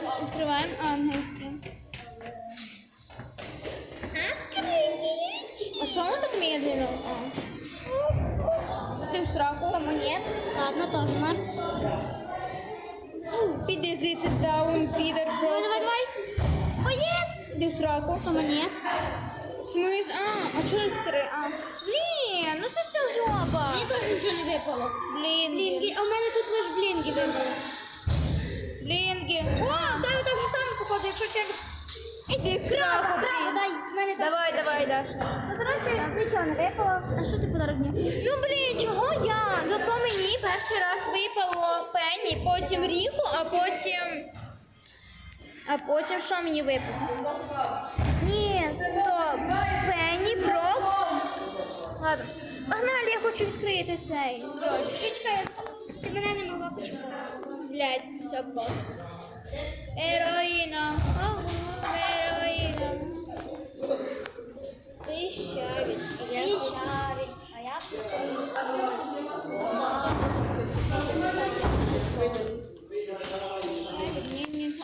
Відкриваємо англійське. А що воно так медленно? А. Ти в сраку. Монет. Ладно, тоже на. Піди звідси даун, підер Давай, просто. давай, давай. Боец. Іди в сраку. 100 монет. Смис? А, а чого їх три? А. Блін, ну це все жопа. Мені теж нічого не випало. Блінги. А у мене тут лише блінги випали. Блінги. О, Сраку, Право, дай. В мене так. Давай, давай, Даша. Ну, коротше, нічого не випало. А що це подарок мені? Ну блін, чого я? Зато мені перший раз випало пенні, потім ріку, а потім. А потім що мені випало? Ні, стоп. Пенні, брок. Ладно. Погнали, я хочу відкрити цей. Чекай, ти мене не могла почекати. Блять, все просто. Ероїна. Ага, Ероїна. Ти я Ти шарик, а я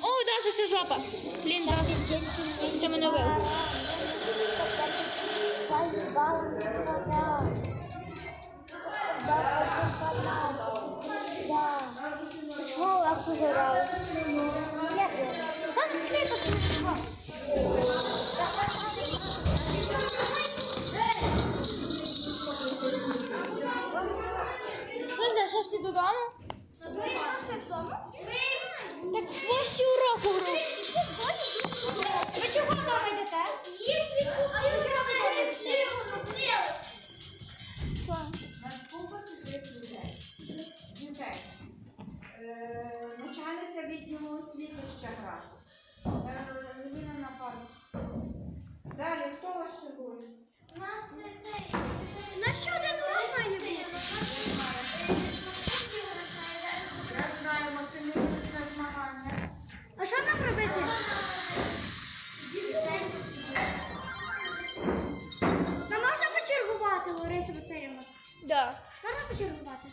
О, Даша, це жопа. Блін, Даша. Це мене вило. Чого легко забрав? Додому? Так ваші уроки що нам робити? Нам можна почергувати, Лариса Васильівна? Да. Можна почергувати?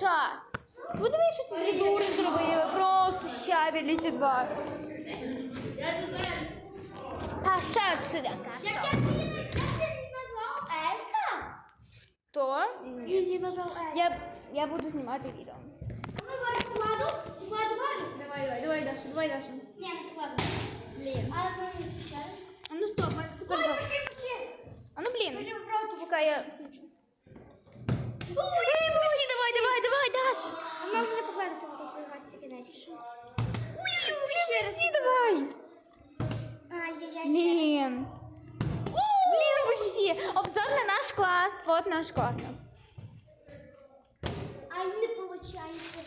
ходи. Даша! Подивись, що ці дві дури зробили. Просто щавелі ці два. А ще сюди. Як я її назвав Елька? То? Я її назвав Елька. Я, я буду знімати відео. Ну, говорю, покладу, покладу, говорю. Давай, давай, давай, Даша, давай, Даша. Ні, не покладу. Блін. Але поміть ще раз. А ну стоп, Ой, покажи. пиши, пиши. А ну блін. Пиши правду. Чекай, я включу. Покладеться, бо тут гострі кінець. Ой, пусти, давай. Блін. Блін, усі. Обзор на наш клас. Вот наш клас. Ай, не получається.